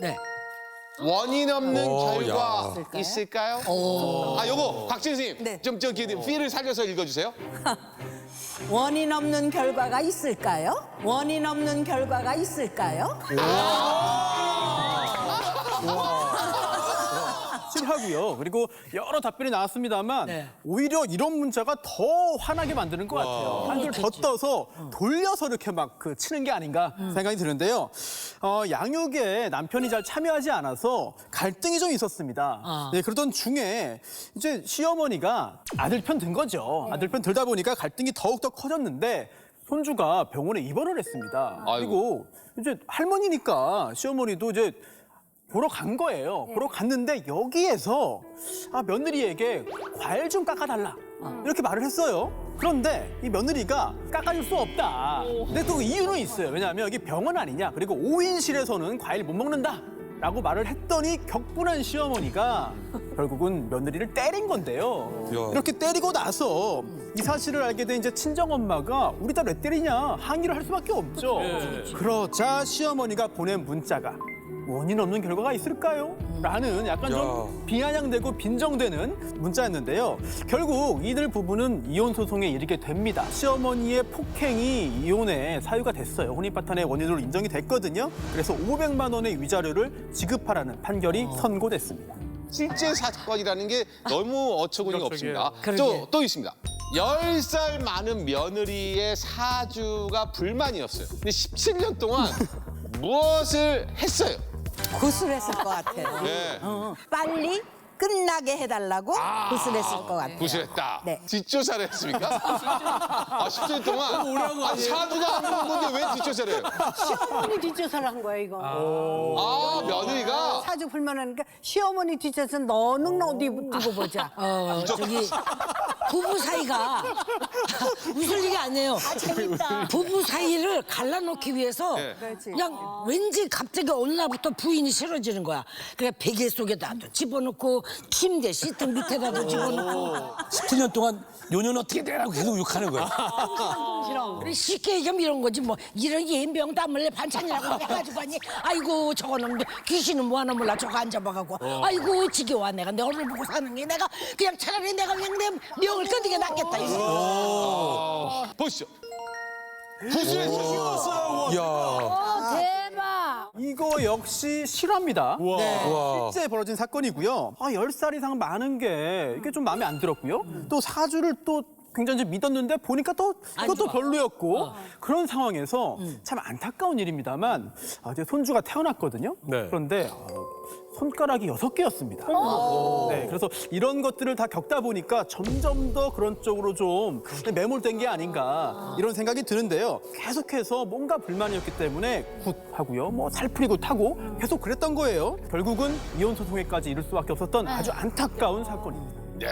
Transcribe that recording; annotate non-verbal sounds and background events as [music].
네. 원인 없는 어, 결과 야. 있을까요? 아, 요거 박진 선생님 네. 좀 저기 필을 살려서 읽어주세요. [laughs] 원인 없는 결과가 있을까요? 원인 없는 결과가 있을까요? 실 [laughs] 하고요. 그리고 여러 답변이 나왔습니다만 네. 오히려 이런 문자가 더 화나게 만드는 것 같아요. 한줄 더 떠서 돌려서 이렇게 막 그 치는 게 아닌가 생각이 드는데요. 어, 양육에 남편이 잘 참여하지 않아서 갈등이 좀 있었습니다. 아. 네, 그러던 중에 이제 시어머니가 아들 편 든 거죠. 아들 편 들다 보니까 갈등이 더욱더 커졌는데 손주가 병원에 입원을 했습니다. 그리고 이제 할머니니까 시어머니도 이제 보러 간 거예요. 보러 갔는데 여기에서 아, 며느리에게 과일 좀 깎아달라. 이렇게 말을 했어요. 그런데 이 며느리가 깎아줄 수 없다. 근데 또 이유는 있어요. 왜냐하면 여기 병원 아니냐. 그리고 5인실에서는 과일 못 먹는다. 라고 말을 했더니 격분한 시어머니가 결국은 며느리를 때린 건데요. 야. 이렇게 때리고 나서 이 사실을 알게 된 이제 친정 엄마가 우리 딸 왜 때리냐 항의를 할 수밖에 없죠. 그러자 시어머니가 보낸 문자가 원인 없는 결과가 있을까요? 라는 약간 좀 비아냥되고 빈정되는 문자였는데요. 결국 이들 부부는 이혼 소송에 이르게 됩니다. 시어머니의 폭행이 이혼의 사유가 됐어요. 혼인 파탄의 원인으로 인정이 됐거든요. 그래서 500만 원의 위자료를 지급하라는 판결이 선고됐습니다. 실제 사건이라는 게 너무 어처구니가 없습니다. 그러게. 또, 또 있습니다. 열 살 많은 며느리의 사주가 불만이었어요. 근데 17년 동안 [laughs] 무엇을 했어요? 구슬했을 것 같아요. 네. 어, 빨리 끝나게 해달라고 구슬했을 것 같아요. 구실했다. 네. 뒷조사를 했습니까? [laughs] 아, 17년 동안. 아니, 사주가 안 좋은 건데 왜 뒷조사를 해요? 시어머니 뒷조사를 한 거야 이거. 아, 며느리가 사주 불만하니까 시어머니 뒷조사 너는 어디 두고 보자. 어, 저기 부부 사이가 [laughs] 웃을 일이 아니에요. 부부 사이를 갈라놓기 위해서 네. 그냥 왠지 갑자기 어느 날부터 부인이 싫어지는 거야. 그래 베개 속에다도 집어넣고 침대 시트 밑에다도 집어넣고 17년 동안 요년 어떻게 되라고 계속 욕하는 거야. 그래, 쉽게 얘기하면 이런 거지 뭐 이런 예병 담을래 반찬이라고 [laughs] 해가지고 하니 아이고 저거는 귀신은 뭐하나 몰라 저거 앉아봐가고 아이고 지겨워 내가 내 얼굴 보고 사는 게 내가 그냥 차라리 내가 그냥 내 명을 끊는 게 낫겠다 이거. 보시죠. 구실했어요. 야. 대박. 이거 역시 실화입니다. 네. 와. 실제 벌어진 사건이고요. 아, 10살 이상 많은 게 이게 좀 마음에 안 들었고요. 또 사주를 또 굉장히 좀 믿었는데 보니까 또 좋아. 별로였고 그런 상황에서 참 안타까운 일입니다만 아, 제 손주가 태어났거든요. 네. 그런데 어, 손가락이 여섯 개였습니다. 네, 그래서 이런 것들을 다 겪다 보니까 점점 더 그런 쪽으로 좀 매몰된 게 아닌가 이런 생각이 드는데요. 계속해서 뭔가 불만이었기 때문에 굿하고요, 뭐 살풀이 굿하고 계속 그랬던 거예요. 결국은 이혼 소송에까지 이를 수밖에 없었던 아주 안타까운 사건입니다. 네.